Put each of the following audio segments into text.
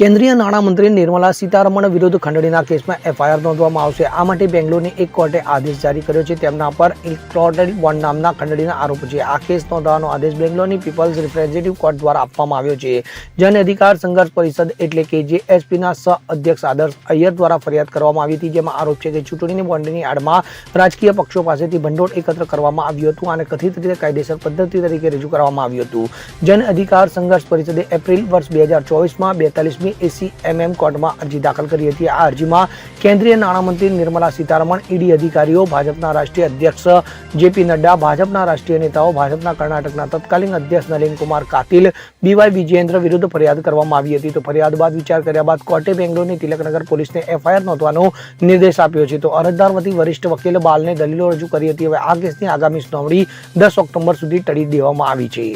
કેન્દ્રીય નાણામંત્રી નિર્મલા સીતારમણ વિરુદ્ધ ખંડણીના કેસમાં એફઆઈઆર નોંધવામાં આવશે. આ માટે બેંગ્લોરની એક કોર્ટે આદેશ જારી કર્યો છે. તેમના પર ઇલેક્ટ્રોનિક બોન્ડ નામના ખંડણીના આરોપ છે. આ કેસ નોંધવાનો આદેશ બેંગ્લોરની પીપલ્સ રિપ્રેઝેન્ટેટિવ કોર્ટ દ્વારા આપવામાં આવ્યો છે. જન અધિકાર સંઘર્ષ પરિષદ એટલે કે જેએસપીના સહ અધ્યક્ષ આદર્શ અય્યર દ્વારા ફરિયાદ કરવામાં આવી હતી, જેમાં આરોપ છે કે ચૂંટણીની બોન્ડની આડમાં રાજકીય પક્ષો પાસેથી ભંડોળ એકત્ર કરવામાં આવ્યું હતું અને કથિત રીતે કાયદેસર પદ્ધતિ તરીકે રજૂ કરવામાં આવ્યું હતું. જન અધિકાર સંઘર્ષ પરિષદે એપ્રિલ વર્ષ બે હજાર ચોવીસમાં બેતાલીસમી એસીએમએમ કોર્ટમાં અરજી દાખલ કરી હતી. આ અરજીમાં કેન્દ્રીય નાણામંત્રી નિર્મલા સીતારમણ, ઈડી અધિકારીઓ, ભાજપના રાષ્ટ્રીય અધ્યક્ષ જેપી નડ્ડા, ભાજપના રાષ્ટ્રીય નેતાઓ, ભાજપના કર્ણાટકના તત્કાલીન અધ્યક્ષ નલિનકુમાર કાતિલ બીવાય વિજયેન્દ્ર વિરુદ્ધ ફરિયાદ કરવામાં આવી હતી. તો ફરિયાદ બાદ વિચાર કર્યા બાદ કોર્ટે બેંગ્લોરની તિલકનગર પોલીસને એફઆઈઆર નોંધવાનો નિર્દેશ આપ્યો છે. તો અરજદાર વતી વરિષ્ઠ વકીલ બાલને દલીલો રજૂ કરી હતી. હવે આ કેસની આગામી સુનાવણી દસ ઓક્ટોબર સુધી ટળી દેવામાં આવી છે.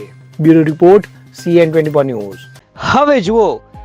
Bureau report CN twenty news. હવે જુઓ